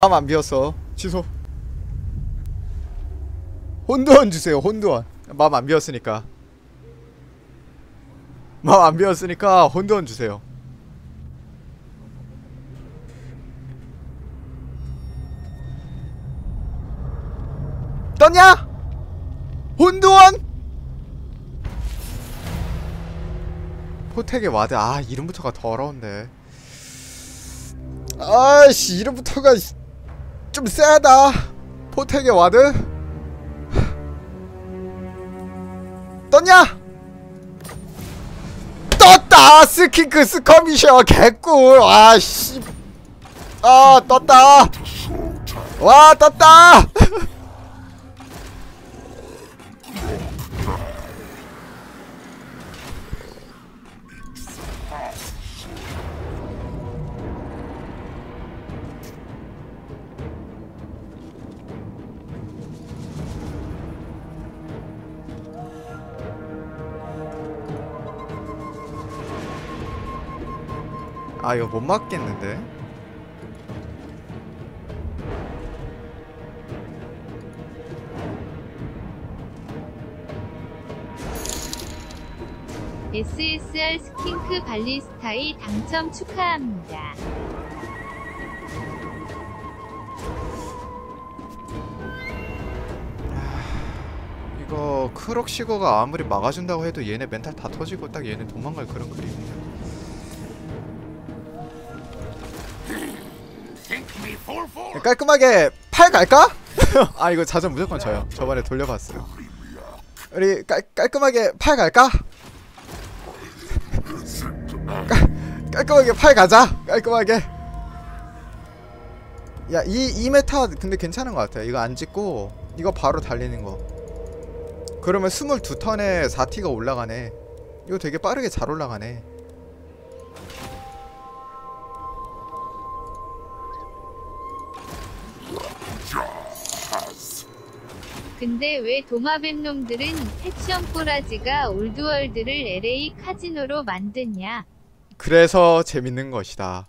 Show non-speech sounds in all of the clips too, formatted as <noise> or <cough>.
마음 안 비었어. 취소. 혼두원 주세요 혼두원. 마음 안 비었으니까. 마음 안 비었으니까 혼두원 주세요. 떴냐? 혼두원? 포텍의 와드. 아 이름부터가 더러운데. 아씨 이름부터가 좀 세다. 포텍의 와드. 떴냐? 떴다! 스킹크 스 커미셔 개꿀. 아씨. 아 떴다. 와 떴다 <laughs> 아 이거 못 맞겠는데 SSR 스킨크 발리스타이 당첨 축하합니다. 이거 크록시거가 아무리 막아준다고 해도 얘네 멘탈 다 터지고 딱 얘네 도망갈 그런 그림이야 깔끔하게 팔 갈까? 아 이거 자전 무조건 져요. 저번에 돌려봤어요. 우리 깔, 깔끔하게 팔 갈까? 깔, 깔끔하게 팔 가자. 깔끔하게. 야 이 이 메타 근데 괜찮은 것 같아 이거 안 찍고 이거 바로 달리는 거. 그러면 22턴에 4T가 올라가네. 이거 되게 빠르게 잘 올라가네 근데 왜 도마뱀 놈들은 패션 꼬라지가 올드월드를 LA 카지노로 만드냐? 그래서 재밌는 것이다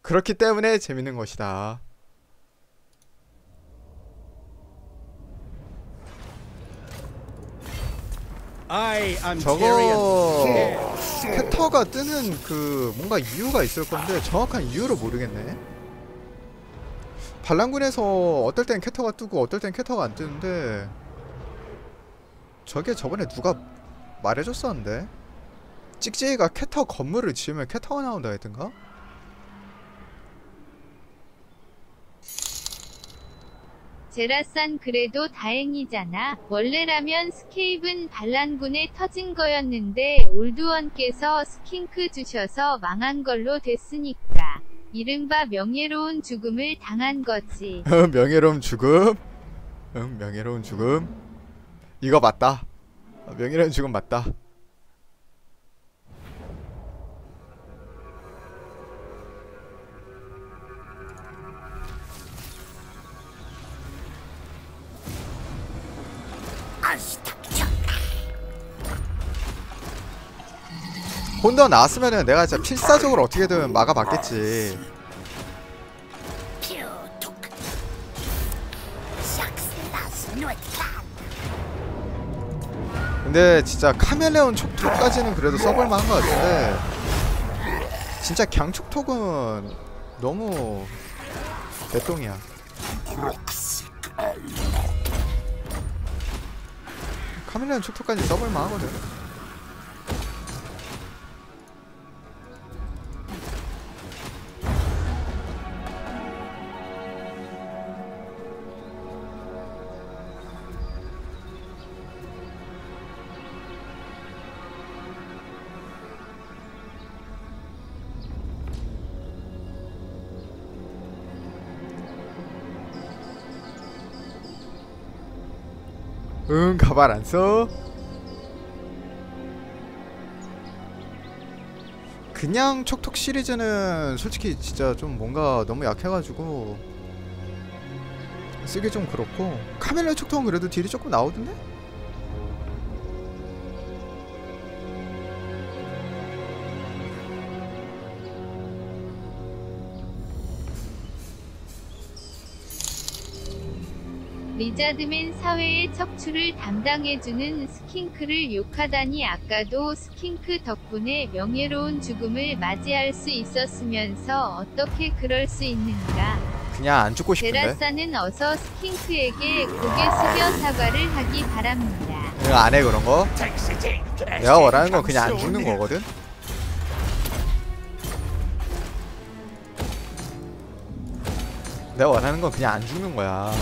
그렇기 때문에 재밌는 것이다 I am Tyrion. 저거 캐터가 뜨는 그 뭔가 이유가 있을 건데 정확한 이유를 모르겠네. 반란군에서 어떨 땐 캐터가 뜨고 어떨 땐 캐터가 안 뜨는데 저게 저번에 누가 말해줬었는데 찍찍이가 캐터 건물을 지으면 캐터가 나온다 했던가? 제라산 그래도 다행이잖아. 원래라면 스케이브는 반란군에 터진 거였는데 올드원께서 스킨크 주셔서 망한 걸로 됐으니까. 이른바 명예로운 죽음을 당한 거지. <laughs> 응, 명예로운 죽음. 응, 명예로운 죽음. 이거 맞다. 어, 명예로운 죽음 맞다. 혼더 나왔으면은 내가 진짜 필사적으로 어떻게든 막아봤겠지. 근데 진짜 카멜레온 촉톡까지는 그래도 써볼만 한 것 같은데 진짜 강촉톡은 너무 개똥이야 카멜레온 촉톡까지 써볼만 하거든 가발 안 써? 그냥 촉톡 시리즈는 솔직히 진짜 좀 뭔가 너무 약해가지고 쓰기 좀 그렇고 카멜레 촉톡은 그래도 딜이 조금 나오던데? 리자드맨 사회의 척추를 담당해주는 스킨크를 욕하다니 아까도 스킨크 덕분에 명예로운 죽음을 맞이할 수 있었으면서 어떻게 그럴 수 있는가. 그냥 안 죽고 싶은데 제라사는 어서 스킨크에게 고개 숙여 사과를 하기 바랍니다. 내가 안해 그런 거 내가 원하는 건 그냥 안 죽는 거거든 내가 원하는 건 그냥 안 죽는 거야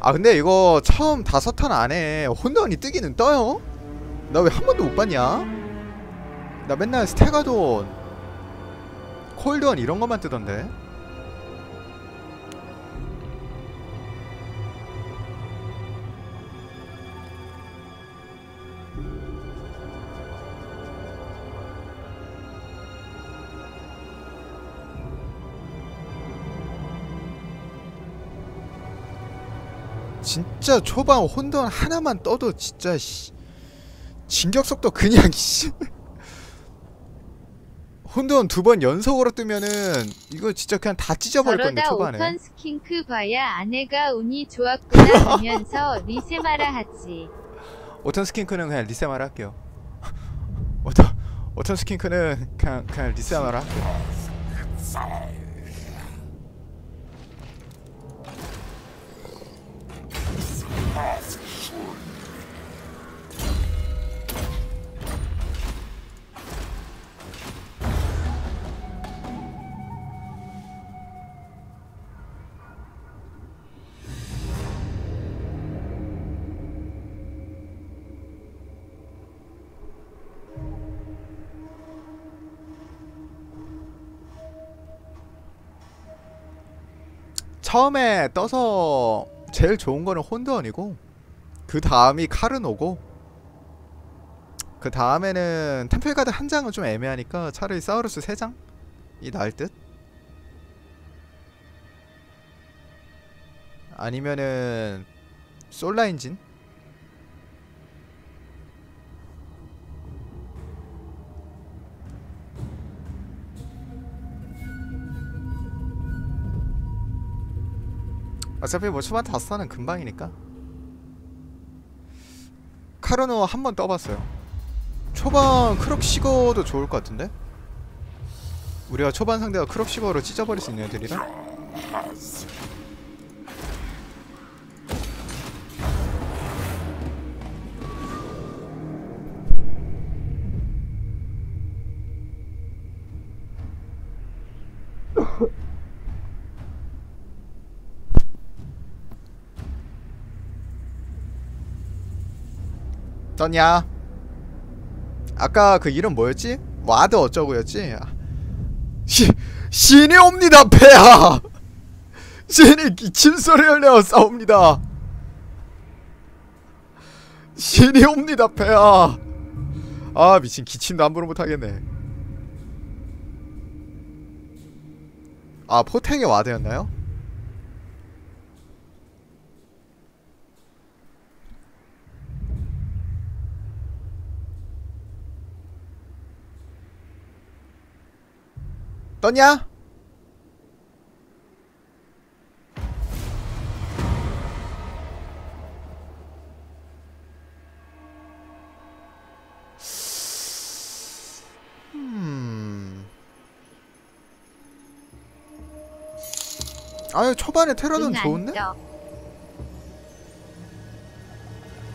아 근데 이거 처음 다섯 턴 안에 혼돈이 뜨기는 떠요? 나 왜 한 번도 못 봤냐? 나 맨날 스테가돈 콜드원 이런 것만 뜨던데 진짜 초반 혼돈 하나만 떠도 진짜 씨 진격 속도 그냥 씨. <laughs> 혼돈 두 번 연속으로 뜨면은 이거 진짜 그냥 다 찢어버릴 건데 초반에. 오턴 스킨크 봐야 아내가 운이 좋았구나 하면서 <laughs> 리세마라 하지. 오턴 스킨크는 그냥 리세마라 할게요. 오턴 오턴 스킨크는 그냥 그냥 리세마라 할게요 처음에 떠서 제일 좋은 거는 혼돈이고 그 다음이 카르노고 그 다음에는 템플가드 한 장은 좀 애매하니까 차라리 사우루스 세 장이 나을 듯? 아니면은 솔라 인진 어차피 뭐 초반 다섯 는 금방이니까. 카르노 한 번 떠봤어요. 초반 크록시거도 좋을 것 같은데? 우리가 초반 상대가 크록시거로 찢어버릴 수 있는 애들이라 떴냐? 아까 그 이름 뭐였지? 와드 어쩌고였지? 시, 신이 옵니다 폐하! <laughs> 신이 기침 소리를 내어 싸웁니다 신이 옵니다 폐하 아 미친 기침도 함부로 못하겠네 아 포탱의 와드였나요? 떴냐? 음. 아유 초반에 테라돈 응, 좋은데?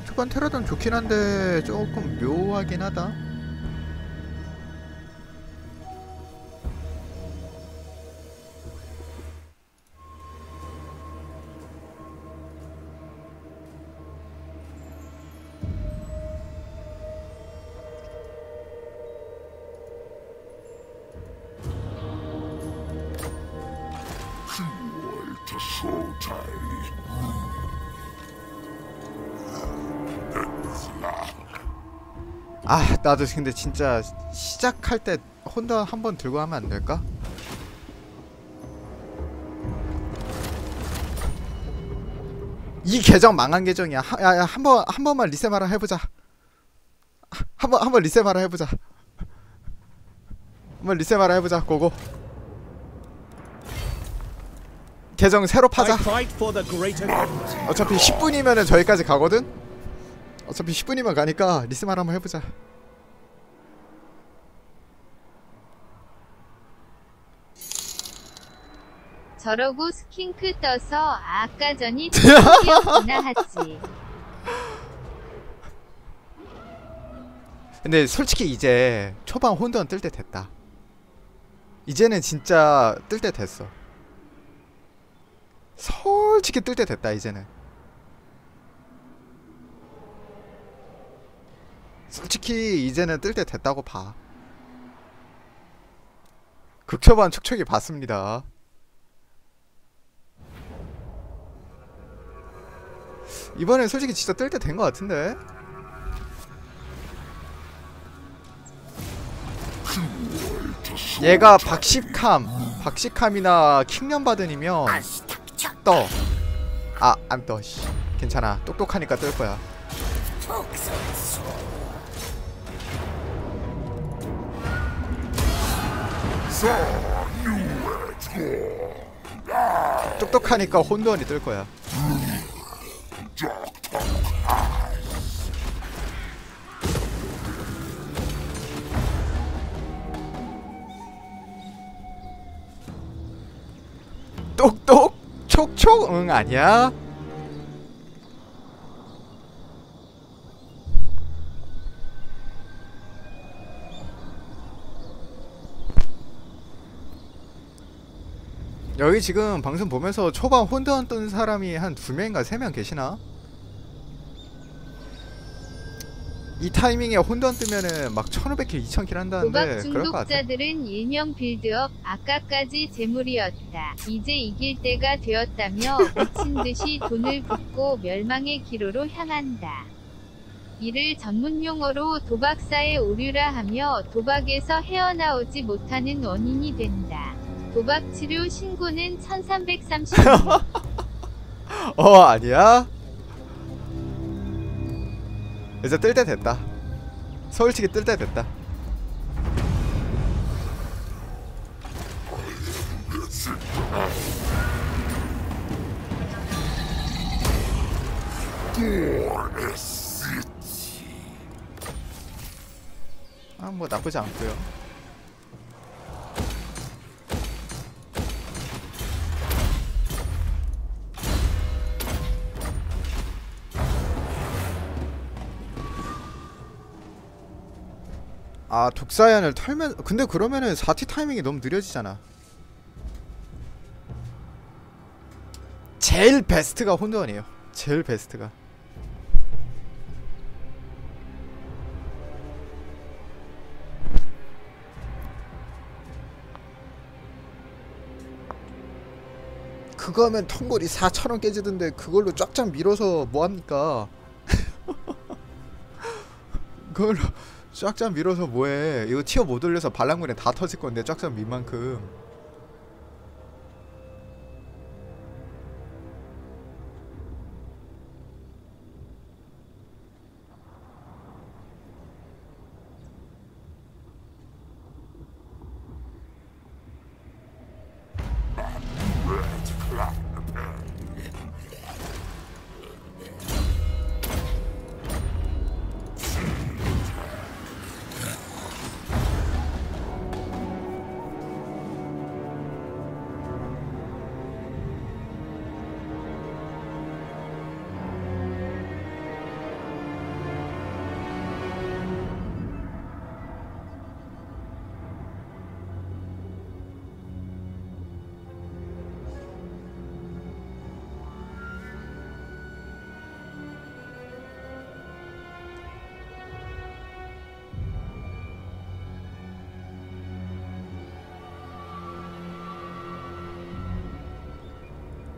초반 테라돈 좋긴 한데 조금 묘하긴 하다. 아 나도 근데 진짜 시작할 때 혼자 한 번 들고 하면 안 될까? 이 계정 망한 계정이야. 야, 한 번, 한 번만 리셋하라 해보자. 한 번, 한 번 리셋하라 해보자. 한번 리셋 마라 해보자 고고 계정 새로 파자. 어차피 10분이면은 저기까지 가거든 어차피 10분이면 가니까 마라 한번 해보자. 저러고 스킨크 떠서 아, 아까 전이 스킨크였구나 하지. <laughs> 근데 솔직히 이제 초반 혼돈 뜰 때 됐다. 이제는 진짜 뜰 때 됐어. 솔직히 뜰 때 됐다 이제는 솔직히 이제는 뜰 때 됐다고 봐 극초반 촉촉이 봤습니다 이번엔 솔직히 진짜 뜰 때 된 것 같은데 얘가 박식함 박식함이나 킹년 받으니면 떠. 아, 안 떠. 씨. 괜찮아. 똑똑하니까 뜰 거야. 똑똑하니까 혼돈이 뜰 거야. 똑똑 촉촉? 응 아니야 여기 지금 방송 보면서 초반 혼돈 뜬 사람이 한 두 명인가 세 명 계시나? 이 타이밍에 혼돈 뜨면은 막 1500킬 2000킬 한다는데 그럴 것 같아 중독자들은 일명 빌드업 아까까지 재물이었다. 이제 이길 때가 되었다며 미친 듯이 돈을 붓고 멸망의 기로로 향한다. 이를 전문 용어로 도박사의 오류라 하며 도박에서 헤어나오지 못하는 원인이 된다. 도박 치료 신고는 <laughs> 1330. 어 아니야? 이제 뜰 때 됐다 서울치기 뜰 때 됐다 아 뭐 나쁘지 않고요 아 독사연을 털면 근데 그러면은 4T 타이밍이 너무 느려지잖아. 제일 베스트가 혼돈이에요. 제일 베스트가. 그거 하면 턴골이 4천원 깨지던데 그걸로 쫙쫙 밀어서 뭐합니까? <laughs> 그걸로 쫙쫙 밀어서 뭐해? 이거 티어 못 올려서 반란군에 다 터질 건데 쫙쫙 밀 만큼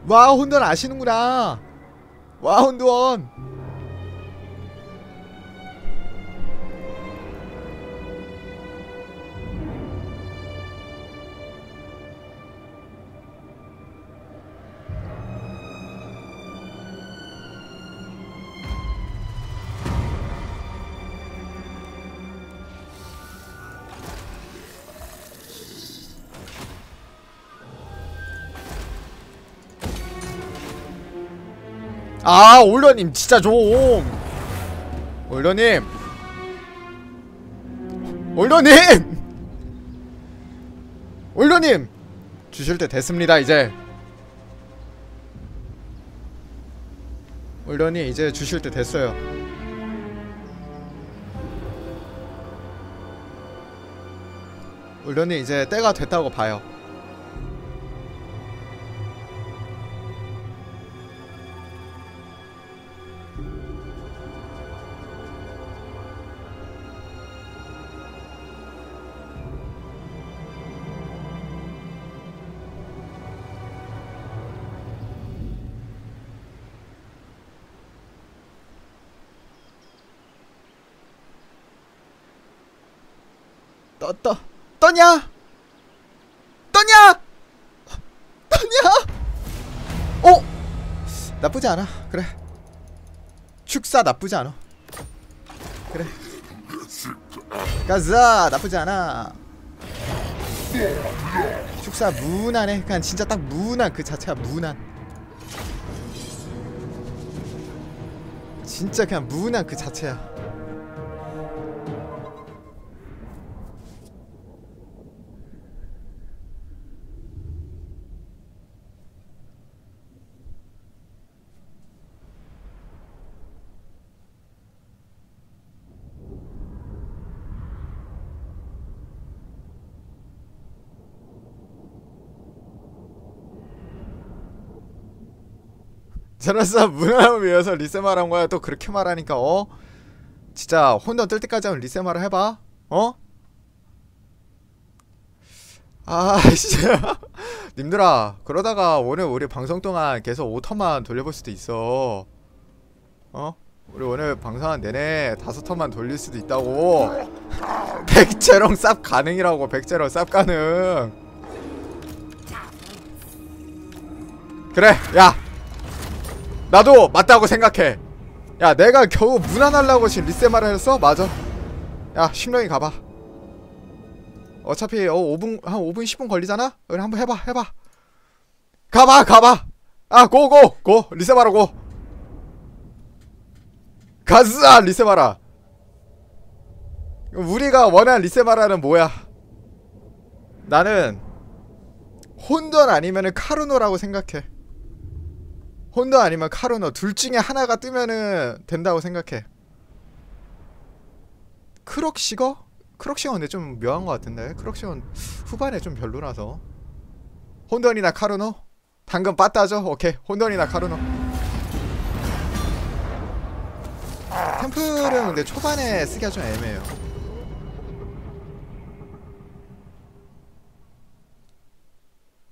와 혼돈 아시는구나. 와 혼돈 아 올려님 진짜 좀 올려님. 올려님! <laughs> 올려님! 주실 때 됐습니다 이제. 올려님 이제 주실 때 됐어요. 올려님 이제 때가 됐다고 봐요 떠, 떠, 떠냐? 떠냐? 떠냐? 어? 나쁘지 않아. 그래. 축사 나쁘지 않아. 그래. 가자. 나쁘지 않아. 축사 무난해. 그냥 진짜 딱 무난 그 자체가 무난. 진짜 그냥 무난 그 자체야. 제라사 무난함을 위해서 리세마를 한 거야. 또 그렇게 말하니까 어? 진짜 혼돈 뜰 때까지 하면 리세마를 해봐. 어? 아 <laughs> 진짜. 님들아 그러다가 오늘 우리 방송 동안 계속 5턴만 돌려볼 수도 있어. 어? 우리 오늘 방송한 내내 다섯 턴만 돌릴 수도 있다고. <laughs> 백제롱 쌉 가능이라고 백제롱 쌉 가능. 그래 야 나도 맞다고 생각해. 야, 내가 겨우 무난하려고 지금 리세마를 했어? 맞아. 야, 심령이 가봐. 어차피 어 5분 한 5분 10분 걸리잖아. 우리 한번 해봐, 해봐. 가봐, 가봐. 아, 고고 고 리세마라 고. 가자 리세마라. 우리가 원하는 리세마라는 뭐야? 나는 혼돈 아니면은 카르노라고 생각해. 혼돈 아니면 카르노 둘 중에 하나가 뜨면은 된다고 생각해. 크록시거? 크록시거 근데 좀 묘한 것 같은데 크록시건 후반에 좀 별로라서 혼돈이나 카르노? 당근 빠따죠? 오케이 혼돈이나 카르노 템플은 근데 초반에 쓰기가 좀 애매해요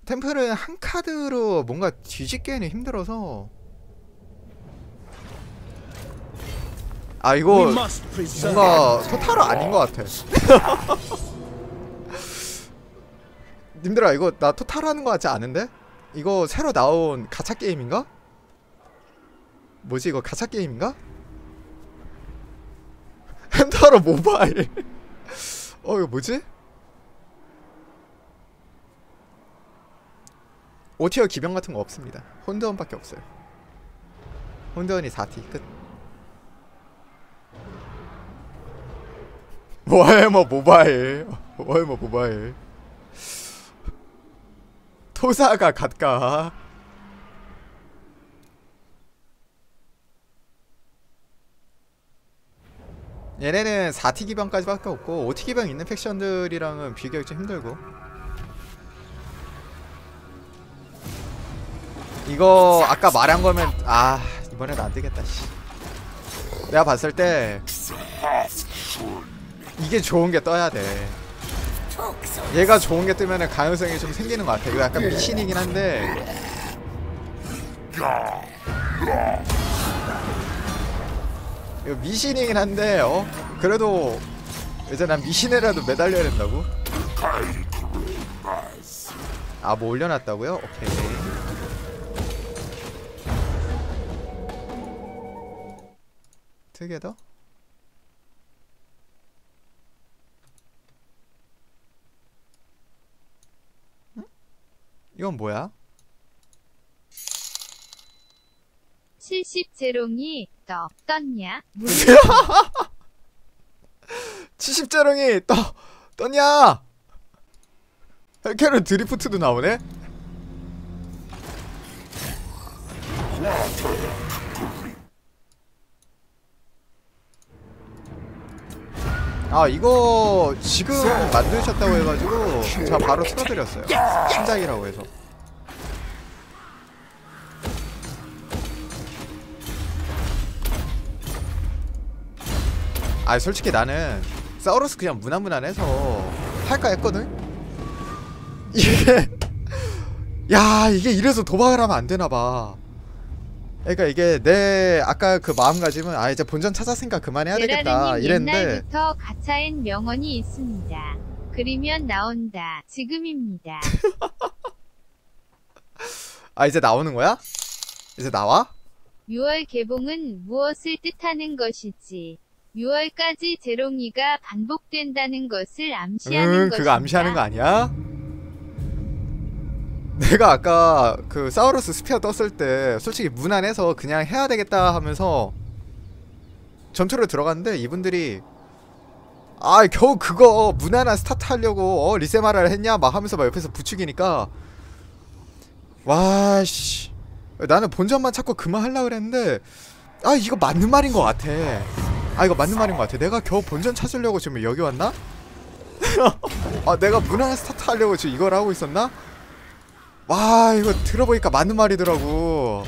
템플은 한 카드로 뭔가 뒤집기에는 힘들어서 아 이거. 뭔가 토탈은 아닌 것 같아 <laughs> 님들아 이거 나 토탈 하는 것 같지 않은데? 이거 새로 나온 가챠 게임인가? 뭐지 이거 가챠 게임인가? <laughs> 햄타로 모바일 <laughs> 어 이거 뭐지? 오티어 기병 같은 거 없습니다. 혼드원밖에 없어요. 혼드원이 4티 끝. 워해머 모바일? 워해머 모바일? 토사가 갓가? 얘네는 4T 기병까지밖에 없고 5T 기병 있는 팩션들이랑은 비교하기 좀 힘들고 이거 아까 말한 거면 아 이번엔 안 되겠다 씨. 내가 봤을 때 이게 좋은 게 떠야 돼. 얘가 좋은 게 뜨면은 가능성이 좀 생기는 것 같아. 이거 약간 미신이긴 한데. 이거 미신이긴 한데, 어? 그래도 이제 난 미신에라도 매달려야 된다고? 아, 뭐 올려놨다고요? 오케이. 투게더? 이건 뭐야? 70 제롱이 떠 떴냐? 무슨 70자룡이 떠 떴냐? 헬케는 드리프트도 나오네? 아 이거 지금 만드셨다고 해가지고 제가 바로 틀어드렸어요. 신작이라고 해서. 아 솔직히 나는 사우루스 그냥 무난무난해서 할까 했거든? 이게 <laughs> 야 이게 이래서 도박을 하면 안 되나봐 그러니까 이게 내 아까 그 마음가짐은 아 이제 본전 찾았으니까 그만해야 되겠다 이랬는데 옛날부터 가차엔 명언이 있습니다. 그리면 나온다. 지금입니다. <laughs> 아 이제 나오는 거야? 이제 나와? 6월 개봉은 무엇을 뜻하는 것이지? 6월까지 제롱이가 반복된다는 것을 암시하는 응 것인가? 그거 암시하는 거 아니야? 내가 아까 그 사우루스 스피어 떴을 때 솔직히 무난해서 그냥 해야 되겠다 하면서 전투를 들어갔는데 이분들이 아 겨우 그거 무난한 스타트 하려고 어 리세마라를 했냐 막 하면서 막 옆에서 부추기니까 와씨 나는 본전만 찾고 그만하려고 그랬는데 아 이거 맞는 말인 것 같아 아 이거 맞는 말인 것 같아 내가 겨우 본전 찾으려고 지금 여기 왔나? <laughs> 아 내가 무난한 스타트 하려고 지금 이걸 하고 있었나? 와 이거 들어보니까 맞는 말이더라고.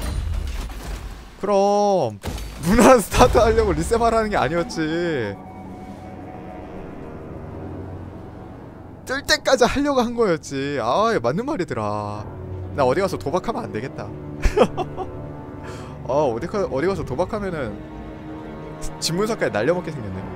그럼 무난한 스타트 하려고 하는 게 아니었지. 뜰 때까지 하려고 한 거였지. 아 맞는 말이더라. 나 어디 가서 도박하면 안 되겠다. <laughs> 아 어디, 가, 어디 가서 도박하면은 집문서까지 날려먹게 생겼네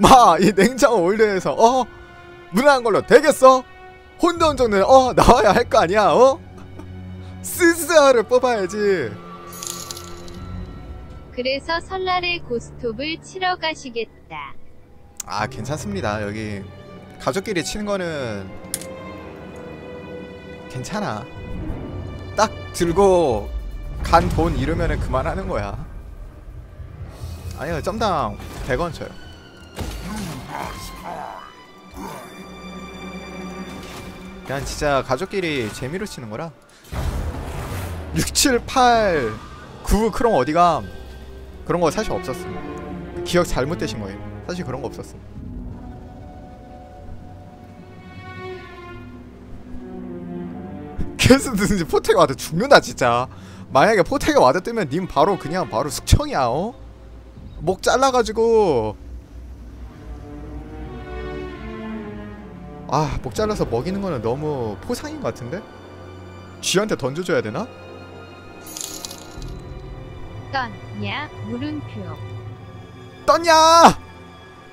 마 이 냉장고 올려서 어? 무난한 걸로 되겠어? 혼돈 정도는 어? 나와야 할 거 아니야 어? 스스아를 뽑아야지. 그래서 설날에 고스톱을 치러 가시겠다. 아 괜찮습니다. 여기 가족끼리 치는 거는 괜찮아. 딱 들고 간 돈 잃으면은 그만하는 거야. 아니요 점당 100원 쳐요 그냥 진짜 가족끼리 재미로 치는 거라. 6, 7, 8, 9 크롱 어디감? 그런 거 사실 없었음. 기억 잘못되신 거예요. 사실 그런 거 없었음. <laughs> 캐스든지 포테가 와도 죽는다 진짜. 만약에 포테가 와드 뜨면 님 바로 그냥 바로 숙청이야 어? 목 잘라가지고 아 목 잘라서 먹이는 거는 너무 포상인 것 같은데? 쥐한테 던져줘야 되나? 떴냐? 물음표. 떴냐?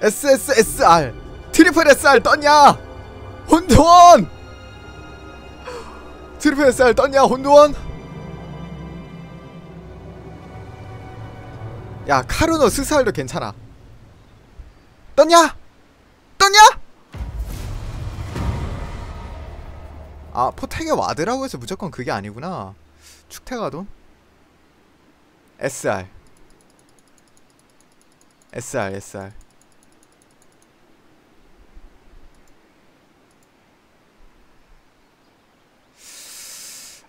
SSSR 트리플 SR 떴냐? 혼돈! 트리플 SR 떴냐 혼돈? 야 카르노 스살도 괜찮아 떴냐? 떴냐? 아 포텍의 와드라고 해서 무조건 그게 아니구나 축태가돈? SR SR SR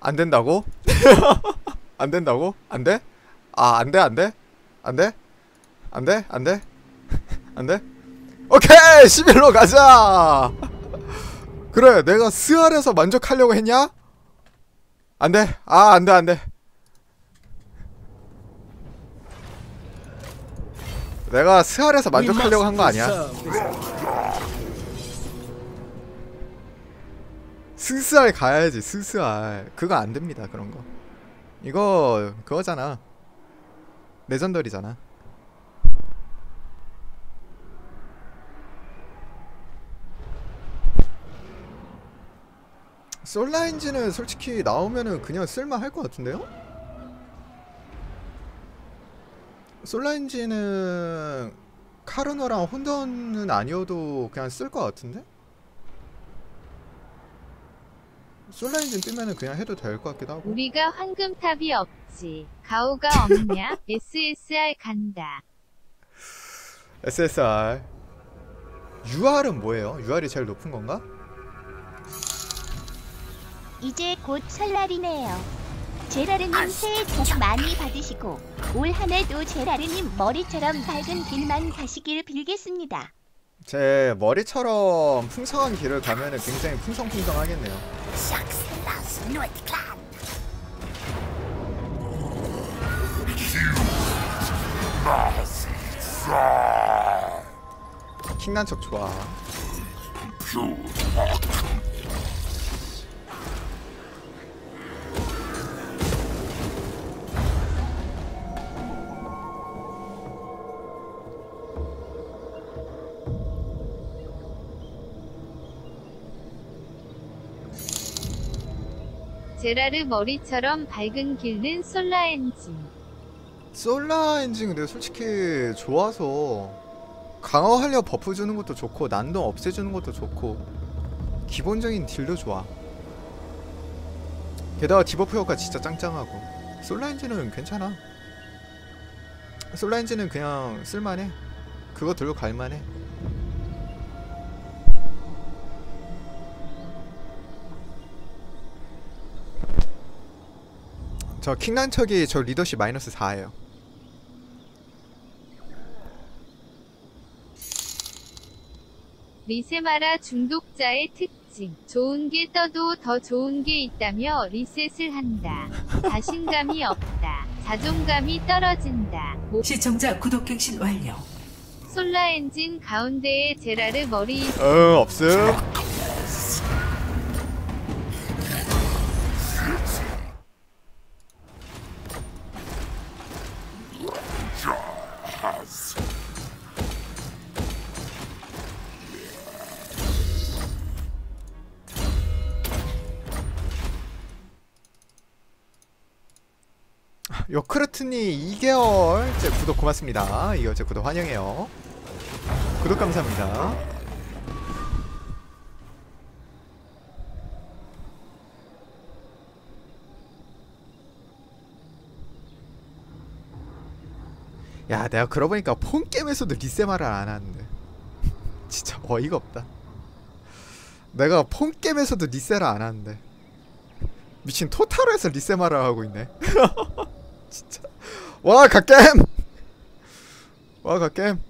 안 된다고? <laughs> 안 된다고? 안 돼? 아, 안 돼, 안 돼? 안 돼? 안 돼? 안 돼? <laughs> 안 돼? 오케이! 11로 가자! <laughs> 그래, 내가 스알에서 만족하려고 했냐? 안 돼. 아, 안 돼, 안 돼. 내가 스알에서 만족하려고 한 거 아니야. 스스알 가야지 스스알 그거 안 됩니다 그런 거 이거 그거잖아 레전더리잖아 솔라인지는 솔직히 나오면은 그냥 쓸만할 것 같은데요? 솔라인지는 카르노랑 혼던은 아니어도 그냥 쓸 것 같은데? 솔라인진 뜨면은 그냥 해도 될 것 같기도 하고 우리가 황금탑이 없지. 가오가 없냐? <laughs> SSR 간다. SSR UR은 뭐예요? UR이 제일 높은 건가? 이제 곧 설날이네요. 제라르님 새해 복 많이 받으시고 올 한해도 제라르님 머리처럼 밝은 길만 가시길 빌겠습니다. 제 머리처럼 풍성한 길을 가면은 굉장히 풍성풍성하겠네요 킹난 척 좋아 제라르 머리처럼 밝은 길는 솔라 엔진. 솔라 엔진 근데 솔직히 좋아서 강화하려 버프 주는 것도 좋고 난동 없애주는 것도 좋고 기본적인 딜도 좋아. 게다가 디버프 효과 진짜 짱짱하고 솔라 엔진은 괜찮아. 솔라 엔진은 그냥 쓸만해. 그거 들고 갈만해 저 킹난척이 저 리더십 마이너스 4예요 리세마라 중독자의 특징. 좋은 게 떠도 더 좋은 게 있다며 리셋을 한다. 자신감이 없다. 자존감이 떨어진다. 모- 시청자 구독 갱신 완료. 솔라 엔진 가운데에 제라르 머리 있- 응 없음 요크르트니 2개월째 구독 고맙습니다. 2개월째 구독 환영해요. 구독 감사합니다. 야, 내가 그러고 보니까 폰게임에서도 리세마를 안 하는데. <laughs> 진짜 어이가 없다. 내가 폰게임에서도 리세를 안 하는데. 미친 토탈에서 리세마를 하고 있네. <laughs> 진짜. 와, 갓겜! 와, 갓겜.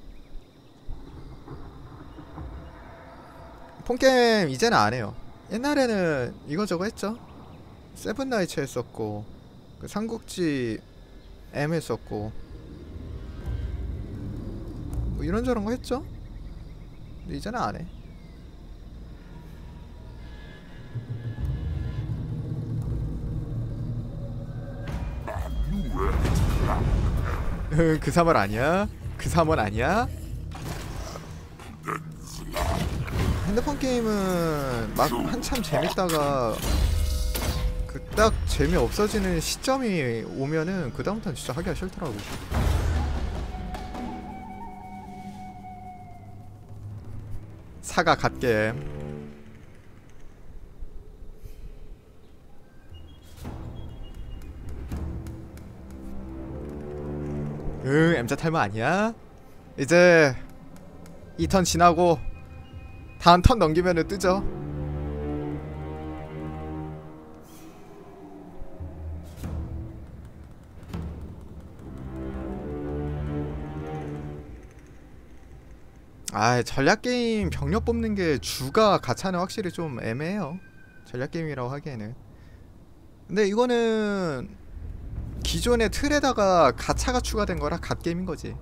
폰게임 이제는 안 해요. 옛날에는 이거저거 했죠. 세븐나이츠 했었고, 그 삼국지 M 했었고, 뭐 이런저런 거 했죠. 근데 이제는 안 해. 응, <laughs> 그 3월 아니야? 그 3월 아니야? 핸드폰 게임은 막 한참 재밌다가 그 딱 재미 없어지는 시점이 오면은 그 다음부터는 진짜 하기가 싫더라고. 사과 갓겜. 응, M자 탈모 아니야? 이제 이 턴 지나고 다음 턴 넘기면은 뜨죠. 아 전략 게임 병력 뽑는 게 주가 가차는 확실히 좀 애매해요. 전략 게임이라고 하기에는. 근데 이거는 기존의 틀에다가 가차가 추가된 거라 갓 게임인 거지.